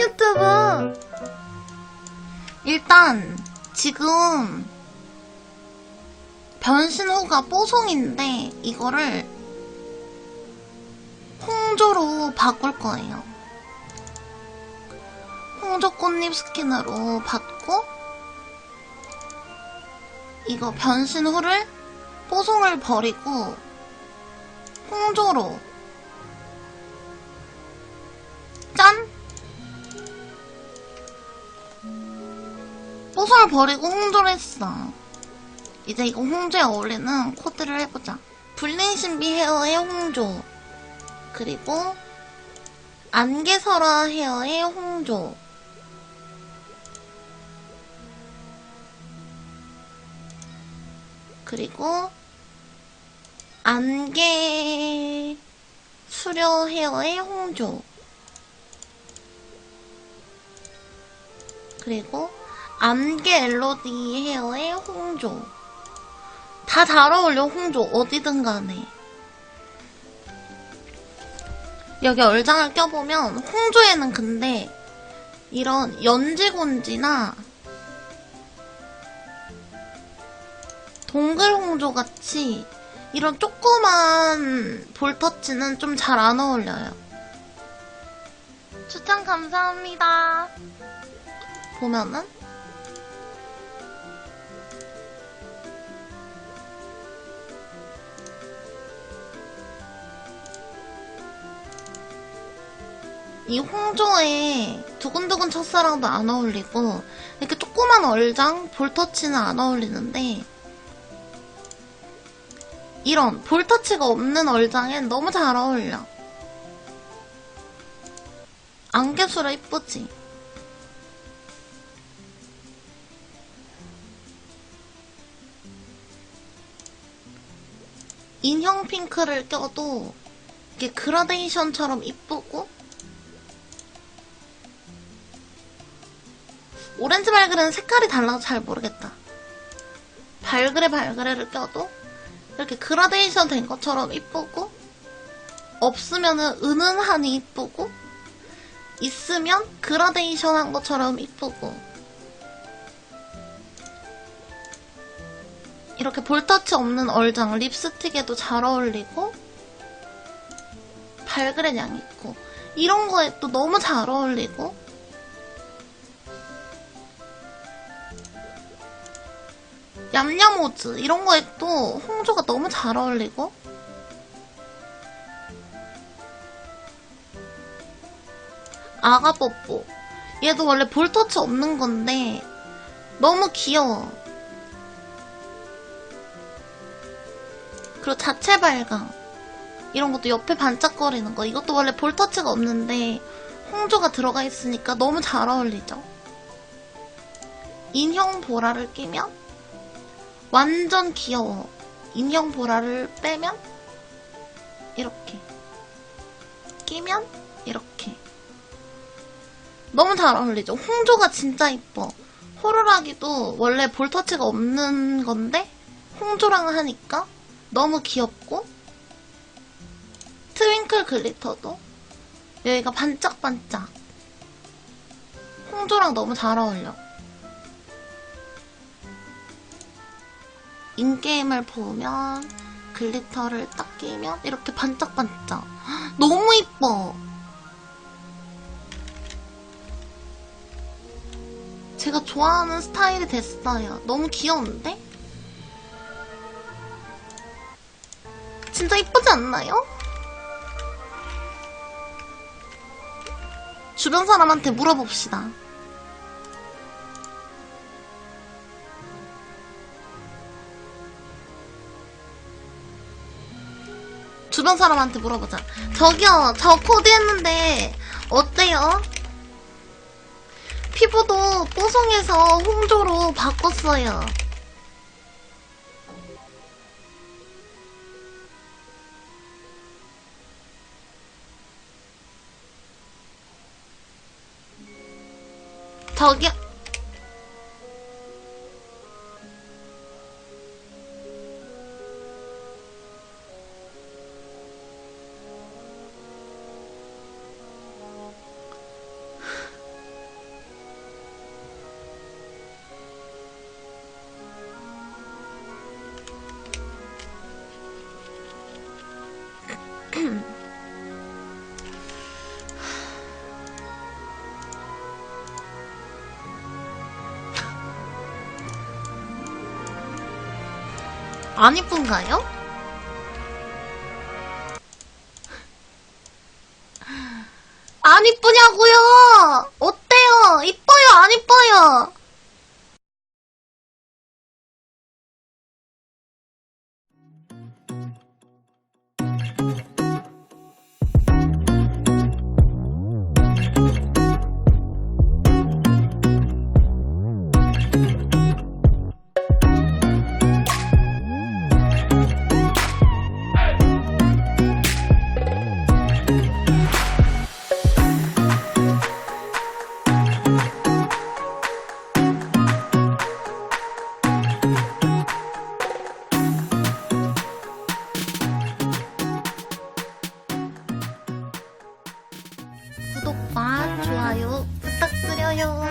유튜브! 일단, 지금, 변신 후가 뽀송인데, 이거를, 홍조로 바꿀 거예요. 홍조 꽃잎 스킨으로 받고, 이거 변신 후를, 뽀송을 버리고, 홍조로, 뽀송을 버리고 홍조를 했어. 이제 이거 홍조에 어울리는 코드를 해보자. 블링신비 헤어의 홍조. 그리고 안개설화 헤어의 홍조. 그리고 안개 수려 헤어의 홍조. 그리고 안개 엘로디 헤어의 홍조. 다 잘 어울려, 홍조. 어디든 간에. 여기 얼장을 껴보면, 홍조에는 근데, 이런 연지곤지나, 동글 홍조 같이, 이런 조그만 볼터치는 좀 잘 안 어울려요. 추천 감사합니다. 보면은 이 홍조에 두근두근 첫사랑도 안 어울리고 이렇게 조그만 얼장 볼터치는 안 어울리는데 이런 볼터치가 없는 얼장엔 너무 잘 어울려 안개수라 이쁘지? 인형 핑크를 껴도 이게 그라데이션처럼 이쁘고 오렌지 발그레는 색깔이 달라서 잘 모르겠다. 발그레 발그레를 껴도 이렇게 그라데이션 된 것처럼 이쁘고 없으면은 은은하니 이쁘고 있으면 그라데이션 한 것처럼 이쁘고 이렇게 볼터치 없는 얼장 립스틱에도 잘 어울리고 발그레 양 있고 이런 거에 또 너무 잘 어울리고 얌얌 오즈 이런 거에 또 홍조가 너무 잘 어울리고. 아가 뽀뽀. 얘도 원래 볼터치 없는 건데 너무 귀여워. 그리고 자체 발광. 이런 것도 옆에 반짝거리는 거. 이것도 원래 볼터치가 없는데 홍조가 들어가 있으니까 너무 잘 어울리죠. 인형 보라를 끼면 완전 귀여워. 인형 보라를 빼면 이렇게. 끼면 이렇게. 너무 잘 어울리죠? 홍조가 진짜 이뻐. 호루라기도 원래 볼터치가 없는 건데 홍조랑 하니까 너무 귀엽고 트윙클 글리터도 여기가 반짝반짝. 홍조랑 너무 잘 어울려 인게임을 보면 글리터를 딱 끼면 이렇게 반짝반짝 너무 이뻐 제가 좋아하는 스타일이 됐어요 너무 귀여운데? 진짜 이쁘지 않나요? 주변 사람한테 물어봅시다. 주변 사람한테 물어보자. 저기요, 저 코디 했는데, 어때요? 피부도 뽀송해서 홍조로 바꿨어요. 저기요. 안 이쁜가요? 안 이쁘냐고요? 어때요? 이뻐요? 안 이뻐요? 좋아요.